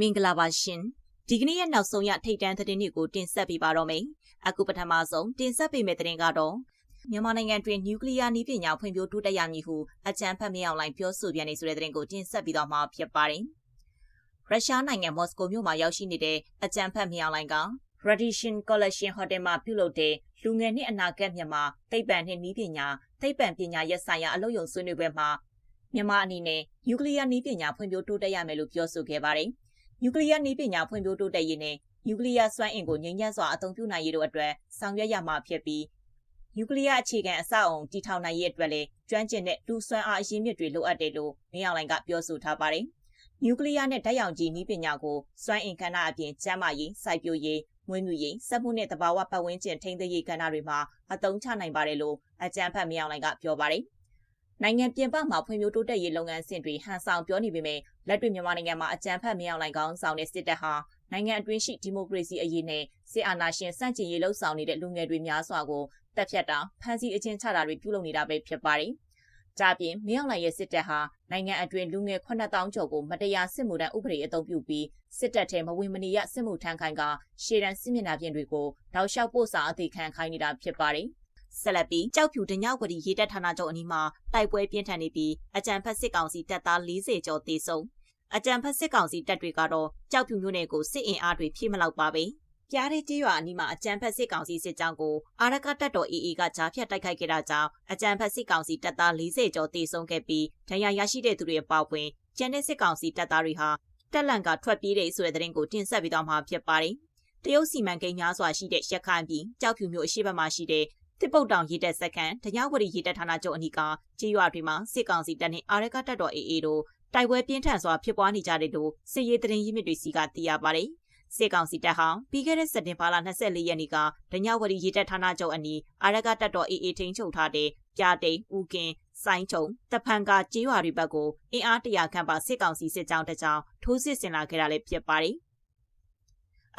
မင်္ဂလာပါရှင်ဒီကနေ့ရဲ့နောက်ဆုံးရထိတ်တန့်သတင်းတွေကိုတင်ဆက်ပေးပါတော့မယ်အခုပထမဆုံးတင်ဆက်ပေးမယ့်သတင်းကတော့မြန်မာနိုင်ငံတွင်နျူကလ িয়ার နည်းပညာဖွံ့ဖြိုးတိုးတက်ရမည်ဟုအကြံဖတ်မြောက်လိုင်းပြောဆိုပြန်နေဆိုတဲ့သတင်းကိုတင်ဆက်ပြီးတော့မှာဖြစ်ပါတယ်ရုရှားနိုင်ငံမော်စကိုမြို့မှာရောက်ရှိနေတဲ့အကြံဖတ်မြောက်လိုင်းက Radisson Collection Hotel မှာပြုလုပ်တဲ့လူငယ်နှင့်အနာဂတ်မြန်မာသိပ္ပံနှင့်နည်းပညာသိပ္ပံပညာရပ်ဆိုင်ရာအလုပ်ရုံဆွေးနွေးပွဲမှာမြန်မာအနေနဲ့နျူကလ িয়ার နည်းပညာဖွံ့ဖြိုးတိုးတက်ရမယ်လို့ပြောဆိုခဲ့ပါတယ်။ နျူကလ িয়ার နည်းပညာဖွံ့ဖြိုးတိုးတက်ရေးနဲ့နျူကလ িয়ার စွမ်းအင်ကိုငြိမ်းချမ်းစွာအသုံးပြုနိုင်ရေးတို့အတွက်ဆောင်ရွက်ရမှာဖြစ်ပြီးနျူကလ িয়ার အခြေခံအဆောက်အုံတည်ထောင်နိုင်ရေးအတွက်လည်းကျွမ်းကျင်တဲ့လူစွမ်းအားအရင်းမြစ်တွေလိုအပ်တယ်လို့မင်းအောင်လှိုင်ကပြောဆိုထားပါတယ်။နျူကလ িয়ার နဲ့ဓာတ်ရောင်ခြည်နည်းပညာကိုစွမ်းအင်ကဏ္ဍအပြင်ကျန်းမာရေးစိုက်ပျိုးရေးမွေးမြူရေးစက်မှုနဲ့တဘာဝပတ်ဝန်းကျင်ထိန်းသိမ်းရေးကဏ္ဍတွေမှာအသုံးချနိုင်ပါတယ်လို့အကြံဖတ်မြောင်လိုင်ကပြောပါတယ်။ နိုင်ငံပြင်ပမှာဖွံ့ဖြိုးတိုးတက်ရေးလုပ်ငန်းစဉ်တွေဟန်ဆောင်ပြောနေပေမဲ့လက်တွေ့မြန်မာနိုင်ငံမှာအကြံဖတ်မြောင်လိုင်ကောင်းဆောင်တဲ့စစ်တပ်ဟာနိုင်ငံအတွင်းရှိဒီမိုကရေစီအရေးနဲ့စစ်အာဏာရှင်စန့်ကျင်ရေးလှုံ့ဆော်နေတဲ့လူငယ်တွေများစွာကိုတပ်ဖြတ်တာဖမ်းဆီးအကျဉ်းချတာတွေပြုလုပ်နေတာပဲဖြစ်ပါတယ်။။ဒါပြင်မင်းအောင်လှိုင်ရဲ့စစ်တပ်ဟာနိုင်ငံအတွင်းလူငယ်9000ကျော်ကိုမတရားစစ်မှုထမ်းဥပဒေအသုံးပြုပြီးစစ်တပ်ထဲမဝင်မနေရစစ်မှုထမ်းခိုင်းကရှေ့တန်းစစ်မျက်နှာပြင်တွေကိုတောက်လျှောက်ပို့စာအသေးခံခိုင်းနေတာဖြစ်ပါတယ်။ ဆက်လက်ပြီးကြောက်ဖြူတညောက်ဝတီရေတပ်ဌာနချုပ်အနီးမှာတိုက်ပွဲပြင်းထန်နေပြီးအကြံဖက်စစ်ကောင်စီတပ်သား40ကျော်သေဆုံးအကြံဖက်စစ်ကောင်စီတပ်တွေကတော့ကြောက်ဖြူမြို့နယ်ကိုစစ်အင်အားတွေဖြည့်မလောက်ပါပဲ။ပြားတဲ့ကြေးရွာအနီးမှာအကြံဖက်စစ်ကောင်စီစစ်ကြောင်းကိုအာရကတပ်တော် AA ကကြားဖြတ်တိုက်ခိုက်ခဲ့တာကြောင့်အကြံဖက်စစ်ကောင်စီတပ်သား40ကျော်တေဆုံးခဲ့ပြီးဒဏ်ရာရရှိတဲ့သူတွေအပါအဝင်ကျန်တဲ့စစ်ကောင်စီတပ်သားတွေဟာတက်လန့်ကထွက်ပြေးတဲ့ဆိုတဲ့သတင်းကိုတင်ဆက်ပေးသွားမှာဖြစ်ပါတယ်။တရုတ်စီမံကိန်းများစွာရှိတဲ့ရခိုင်ပြည်ကြောက်ဖြူမြို့အရှိဘက်မှာရှိတဲ့ တစ်ပုတ်တောင်ရေတပ်စခန်းတညဝရီရေတပ်ဌာနချုပ်အနီးကကြေးရွာတွေမှာစစ်ကောင်စီတပ်နဲ့အာရကတပ်တော် AA တို့တိုက်ပွဲပြင်းထန်စွာဖြစ်ပွားနေကြတဲ့လို့စစ်ရေးသတင်းရင်းမြစ်တွေစီကသိရပါတယ်။စစ်ကောင်စီတပ်ဟာပြီးခဲ့တဲ့စက်တင်ဘာလ24ရက်နေ့ကဒညဝရီရေတပ်ဌာနချုပ်အနီးအာရကတပ်တော် AA ထိန်းချုပ်ထားတဲ့ပြာတိန်ဦးကင်စိုင်းချုံတဖန်ကကြေးရွာတွေဘက်ကိုအင်အားတရာခန့်ပါစစ်ကောင်စီစစ်ကြောင်းတကြောင်ထိုးစစ်ဆင်လာခဲ့တာလည်းဖြစ်ပါတယ်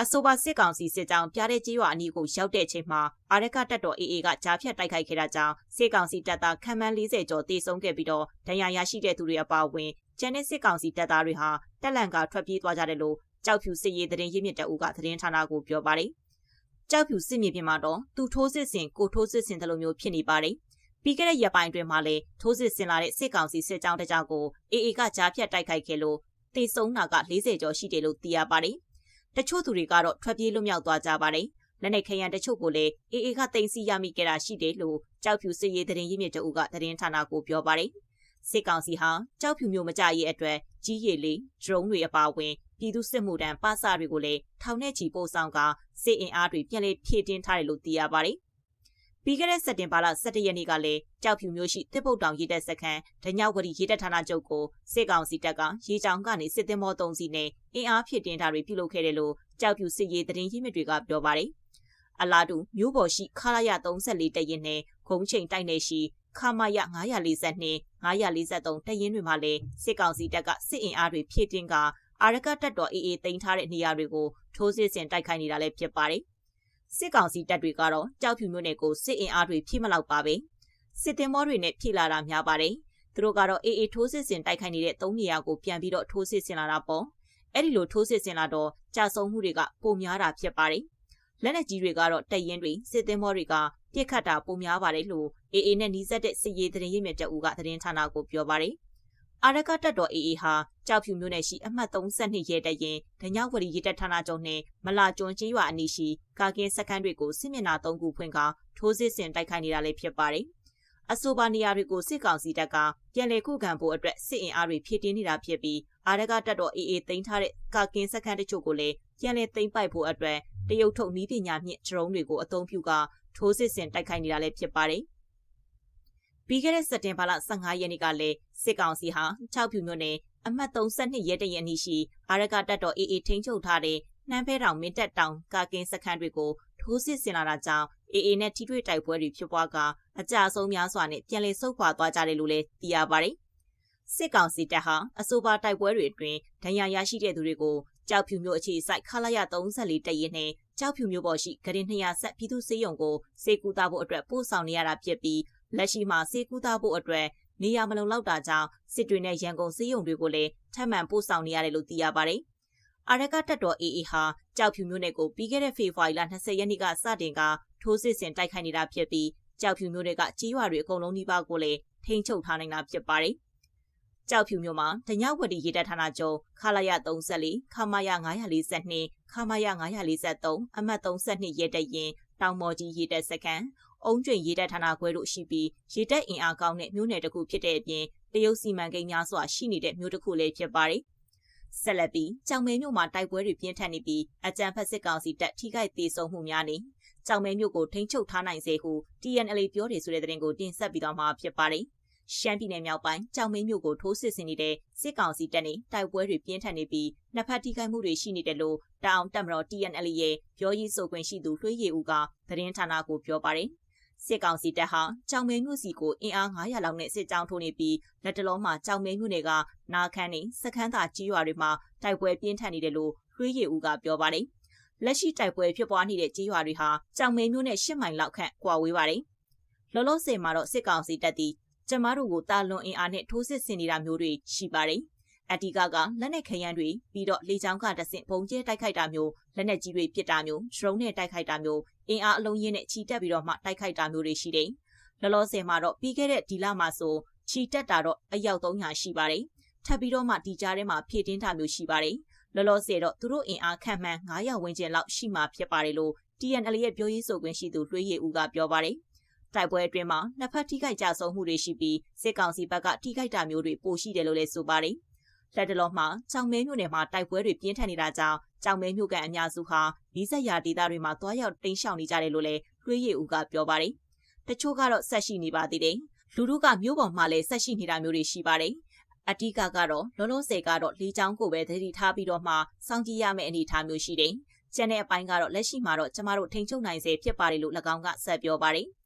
အဆိုပါစစ်ကောင်စီစစ်ကြောင်းပြတဲ့ကြေးရွာအနီးကိုရောက်တဲ့အချိန်မှာအာရကတပ်တော် AA ကကြားဖြတ်တိုက်ခိုက်ခဲ့တာကြောင့်စစ်ကောင်စီတပ်သားခန့်မှန်း40ကျော်တေဆုံးခဲ့ပြီးတော့ဒဏ်ရာရရှိတဲ့သူတွေအပါအဝင်ကျန်တဲ့စစ်ကောင်စီတပ်သားတွေဟာတက်လန့်ကထွက်ပြေးသွားကြတယ်လို့ကြောက်ဖြူစစ်ရေးသတင်းရင်းမြစ်တအူကသတင်းဌာနကိုပြောပါတယ်။ကြောက်ဖြူစစ်မြေပြင်မှာတော့သူထိုးစစ်ဆင်ကိုထိုးစစ်ဆင်တယ်လို့မျိုးဖြစ်နေပါတယ်။ပြီးခဲ့တဲ့ရက်ပိုင်းအတွင်းမှာလည်းထိုးစစ်ဆင်လာတဲ့စစ်ကောင်စီစစ်ကြောင်းတကြောင်ကိုအေအေကကြားဖြတ်တိုက်ခိုက်ခဲ့လို့တေဆုံးတာက40ကျော်ရှိတယ်လို့သိရပါတယ်။ တချို့သူတွေကတော့ထွက်ပြေးလွတ်မြောက်သွားကြပါတယ်။လက်နက်ခရန်တချို့ကိုလည်းအေအေကတင်စီရမိခဲ့တာရှိတယ်လို့ကြောက်ဖြူစစ်ရေးသတင်းရင်းမြစ်တအူကသတင်းဌာနကိုပြောပါတယ်။စစ်ကောင်စီဟာကြောက်ဖြူမျိုးမကြရေးအတွက်ကြီးရည်လေးဒရုန်းတွေအပါအဝင်ပြည်သူစစ်မှုထမ်းပစတွေကိုလည်းထောင်နဲ့ချီပို့ဆောင်ကစစ်အင်အားတွေပြန်လည်ဖြည့်တင်းထားတယ်လို့သိရပါတယ်။ ပြီးခဲ့တဲ့စက်တင်ဘာလ17ရက်နေ့ကလည်းကြောက်ဖြူမျိုးရှိတစ်ပုတ်တောင်ရေတပ်စခန်းဒညောက်ဝရီရေတပ်ဌာနချုပ်ကိုစစ်ကောင်စီတပ်ကရေချောင်းကနေစစ်သည်မော3စီးနဲ့အင်အားဖြည့်တင်းတာတွေပြုလုပ်ခဲ့တယ်လို့ကြောက်ဖြူစစ်ရေးသတင်းရင်းမြစ်တွေကပြောပါတယ်။အလားတူမျိုးပေါ်ရှိခလာရ34တရင်နဲ့ဂုံချိန်တိုက်နယ်ရှိခမာယ942 943တရင်တွေမှာလည်းစစ်ကောင်စီတပ်ကစစ်အင်အားတွေဖြည့်တင်းကအာရကတပ်တော် AA တင်ထားတဲ့နေရာတွေကိုထိုးစစ်ဆင်တိုက်ခိုက်နေတာလည်းဖြစ်ပါတယ်။ စစ်ကောင်စီတပ်တွေကတော့ကြောက်ဖြူမြို့နယ်ကိုစစ်အင်အားတွေဖြည့်မလောက်ပါပဲ။စစ်တင်မောတွေနဲ့ဖြည့်လာတာများပါတယ်။သူတို့ကတော့ AA ထိုးစစ်ဆင်တိုက်ခိုက်နေတဲ့၃နေရာကိုပြန်ပြီးတော့ထိုးစစ်ဆင်လာတာပေါ့။အဲ့ဒီလိုထိုးစစ်ဆင်လာတော့ကြာဆုံးမှုတွေကပိုများတာဖြစ်ပါတယ်။လက်နက်ကြီးတွေကတော့တရင်တွေစစ်တင်မောတွေကပြစ်ခတ်တာပိုများပါတယ်လို့ AA နဲ့နှီးစပ်တဲ့စစ်ရေးသတင်းရင်းမြစ်တအူကသတင်းဌာနကိုပြောပါတယ်။ အာရကတပ်တော် AA ဟာကြောက်ဖြူမြို့နယ်ရှိအမှတ်32ရဲတရင်ဒညဝရီရဲတပ်ဌာနချုပ်နှင့်မလာကျွန်းကျေးရွာအနီးရှိကာကင်းစခန်းတွေကိုစစ်မျက်နှာ၃ခုဖွင့်ကာထိုးစစ်ဆင်တိုက်ခိုက်နေတာလည်းဖြစ်ပါတယ်။အဆိုပါနေရာတွေကိုစစ်ကောင်စီတပ်ကပြန်လည်ခုခံဖို့အတွက်စစ်အင်အားတွေဖြည့်တင်းနေတာဖြစ်ပြီးအာရကတပ်တော် AA တင်ထားတဲ့ကာကင်းစခန်းတချို့ကိုလည်းပြန်လည်သိမ်းပိုက်ဖို့အတွက်တရုတ်ထုတ်နည်းပညာမြင့်ဒရုန်းတွေကိုအသုံးပြုကာထိုးစစ်ဆင်တိုက်ခိုက်နေတာလည်းဖြစ်ပါတယ်။ ပြီးခဲ့တဲ့စက်တင်ဘာလ15ရက်နေ့ကလည်းစစ်ကောင်စီဟာ6ဖြူမြို့နယ်အမှတ်32ရဲတရင်အနီးရှိအာရကတပ်တော် AA ထိန်းချုပ်ထားတဲ့နှမ်းဖဲတောင်မင်းတက်တောင်ကာကင်းစခန်းတွေကိုထိုးစစ်ဆင်လာတာကြောင့် AA နဲ့ထိတွေ့တိုက်ပွဲတွေဖြစ်ပွားကအကြအဆုံးများစွာနဲ့ပြန်လည်ဆုတ်ခွာသွားကြတယ်လို့လည်းသိရပါတယ်။စစ်ကောင်စီတပ်ဟာအဆိုပါတိုက်ပွဲတွေအတွင်းဒဏ်ရာရရှိတဲ့သူတွေကိုကြောက်ဖြူမျိုးအခြေစိုက်ခလာရ34တရင်နဲ့ကြောက်ဖြူမျိုးပေါ်ရှိဂရင်200ဆက်ပြည်သူစေယုံကိုစေကူတာဖို့အတွက်ပို့ဆောင်နေရတာဖြစ်ပြီး လက်ရှိမှာစေကူးသားဖို့အတွက်နေရာမလုံလောက်တာကြောင့်စစ်တွေနဲ့ရန်ကုန်စေးရုံတွေကိုလည်းထပ်မံပို့ဆောင်နေရတယ်လို့သိရပါတယ်အာရကတက်တော် AA ဟာကြောက်ဖြူမျိုးနယ်ကိုပြီးခဲ့တဲ့ဖေဖော်ဝါရီလ20ရက်နေ့ကစတင်ကထိုးစစ်ဆင်တိုက်ခိုက်နေတာဖြစ်ပြီးကြောက်ဖြူမျိုးတွေကကြီးရွာတွေအကုန်လုံးနှိပါကိုလည်းထိန်းချုပ်ထားနိုင်တာဖြစ်ပါတယ်။ကြောက်ဖြူမျိုးမှာတညဝတီရေတပ်ဌာနချုပ်ခလာရ34ခမာယ942ခမာယ943အမှတ်32ရေတပ်ရင်တောင်မော်ကြီးရေတပ်စခန်း အုံကျွင်ရေတပ်ဌာနခွဲတို့ရှိပြီးရေတပ်အင်အားကောင်းတဲ့မြို့နယ်တစ်ခုဖြစ်တဲ့အပြင်တရုတ်စီမံကိန်းများစွာရှိနေတဲ့မြို့တစ်ခုလည်းဖြစ်ပါတယ်။ဆက်လက်ပြီးကြောင်မဲမြို့မှာတိုက်ပွဲတွေပြင်းထန်နေပြီးအကြံဖက်စစ်ကောင်စီတပ်ထိခိုက်ဒေဆုံးမှုများနေကြောင်မဲမြို့ကိုထိန်းချုပ်ထားနိုင်စေဟု TNL ပြောတယ်ဆိုတဲ့သတင်းကိုတင်ဆက်ပြီးတော့မှာဖြစ်ပါတယ်။ရှမ်းပြည်နယ်မြောက်ပိုင်းကြောင်မဲမြို့ကိုထိုးစစ်ဆင်နေတဲ့စစ်ကောင်စီတပ်နဲ့တိုက်ပွဲတွေပြင်းထန်နေပြီးနှစ်ဖက်ထိခိုက်မှုတွေရှိနေတယ်လို့တောင်တက်မတော် TNL ရဲ့ပြောရေးဆိုခွင့်ရှိသူလွှေးရည်ဦးကသတင်းဌာနကိုပြောပါတယ်။ စစ်ကောင်စီတပ်ဟာကြောင်မဲမြို့စီကိုအင်အား900လောက်နဲ့စစ်ကြောင်းထိုးနေပြီးလက်တလုံးမှာကြောင်မဲမြို့နယ်ကနာခန်းနေစခန်းသာကြီးရွာတွေမှာတိုက်ပွဲပြင်းထန်နေတယ်လို့လွှေးရည်ဦးကပြောပါတယ်။လက်ရှိတိုက်ပွဲဖြစ်ပွားနေတဲ့ကြီးရွာတွေဟာကြောင်မဲမြို့နဲ့10မိုင်လောက်ခန့်ကွာဝေးပါတယ်။လောလောဆယ်မှာတော့စစ်ကောင်စီတပ်သည်ကျမတို့ကိုတာလွန်အင်အားနဲ့ထိုးစစ်ဆင်နေတာမျိုးတွေရှိပါတယ်။ အတီကကလက်နက်ခရမ်းတွေပြီးတော့လေကြောင်းကတဆင့်ပုံကျဲတိုက်ခိုက်တာမျိုးလက်နက်ကြီးတွေပစ်တာမျိုးဒရုန်းနဲ့တိုက်ခိုက်တာမျိုးအင်အားအလုံးရင်းနဲ့ချီတက်ပြီးတော့မှတိုက်ခိုက်တာမျိုးတွေရှိတယ်။လောလောဆယ်မှာတော့ပြီးခဲ့တဲ့ဒီလမှာဆိုချီတက်တာတော့အယောက်300ရှိပါတယ်။ထပ်ပြီးတော့မှဒီကြားထဲမှာဖြည့်တင်းတာမျိုးရှိပါတယ်။လောလောဆယ်တော့သူတို့အင်အားခန့်မှန်း900ဝန်းကျင်လောက်ရှိမှဖြစ်ပါတယ်လို့ TNL ရဲ့ပြောရေးဆိုခွင့်ရှိသူလွှေးရည်ဦးကပြောပါတယ်။တိုက်ပွဲအတွင်းမှာနှစ်ဖက်ထိခိုက်ကြဆုံးမှုတွေရှိပြီးစစ်ကောင်စီဘက်ကထိခိုက်တာမျိုးတွေပိုရှိတယ်လို့လည်းဆိုပါတယ်။ လက်တလုံးမှာကြောင်မဲမြို့နယ်မှာတိုက်ပွဲတွေပြင်းထန်နေတာကြောင့်ကြောင်မဲမြို့ကန်အများစုဟာနီးစပ်ရာဒေသတွေမှာတွားရောက်တိမ်းရှောင်နေကြတယ်လို့လည်းလွှေးရည်ဦးကပြောပါတယ်။တချို့ကတော့ဆက်ရှိနေပါသေးတယ်။လူတို့ကမြို့ပေါ်မှာလည်းဆက်ရှိနေတာမျိုးတွေရှိပါတယ်။အတိကကတော့လောလောဆယ်ကတော့လေချောင်းကိုပဲသတိထားပြီးတော့မှစောင့်ကြည့်ရမယ့်အနေအထားမျိုးရှိတယ်။ကျန်တဲ့အပိုင်းကတော့လက်ရှိမှာတော့ကျမတို့ထိန်ချုပ်နိုင်စေဖြစ်ပါတယ်လို့၎င်းကဆက်ပြောပါတယ်။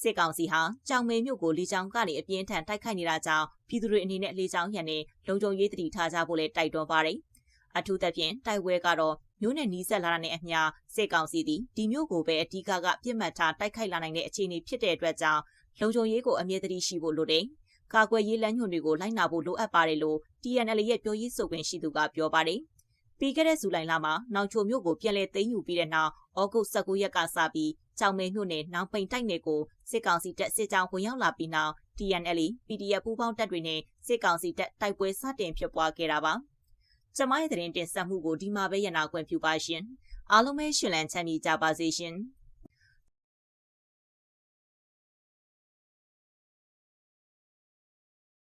စစ်ကောင်စီဟာကြောင်မဲမြို့ကိုလေကြောင်းကနေအပြင်းထန်တိုက်ခိုက်နေတာကြောင့်ပြည်သူတွေအနေနဲ့လေကြောင်းရန်နဲ့လုံခြုံရေးတတိထားကြဖို့လည်းတိုက်တွန်းပါတယ်။အထူးသဖြင့်တိုက်ပွဲကတော့မြို့နယ်နီးစပ်လာတဲ့အမျှစစ်ကောင်စီသည်ဒီမြို့ကိုပဲအဓိကကပြစ်မှတ်ထားတိုက်ခိုက်လာနိုင်တဲ့အခြေအနေဖြစ်တဲ့အတွက်ကြောင့်လုံခြုံရေးကိုအမြဲတမ်းရှိဖို့လိုတယ်။ကာကွယ်ရေးလမ်းညွှန်တွေကိုလိုက်နာဖို့လိုအပ်ပါတယ်လို့ TNL ရဲ့ပြောရေးဆိုခွင့်ရှိသူကပြောပါတယ်။ပြီးခဲ့တဲ့ဇူလိုင်လမှာနောင်ချိုမြို့ကိုပြန်လည်သိမ်းယူပြီးတဲ့နောက်ဩဂုတ်19ရက်ကစပြီး ကြောင်မဲမြို့နယ်နောင်ပိန်တိုက်နယ်ကိုစစ်ကောင်စီတပ်စစ်ကြောင်းဝင်ရောက်လာပြီးနောက် TNL PDF ပူးပေါင်းတပ်တွေနဲ့စစ်ကောင်စီတပ်တိုက်ပွဲစတင်ဖြစ်ပွားခဲ့တာပါ။ကျမရဲ့သတင်းတင်ဆက်မှုကိုဒီမှာပဲရနာခွင့်ပြုပါရှင်။အားလုံးပဲရှင်လန်းချမ်းမြေကြပါစေရှင်။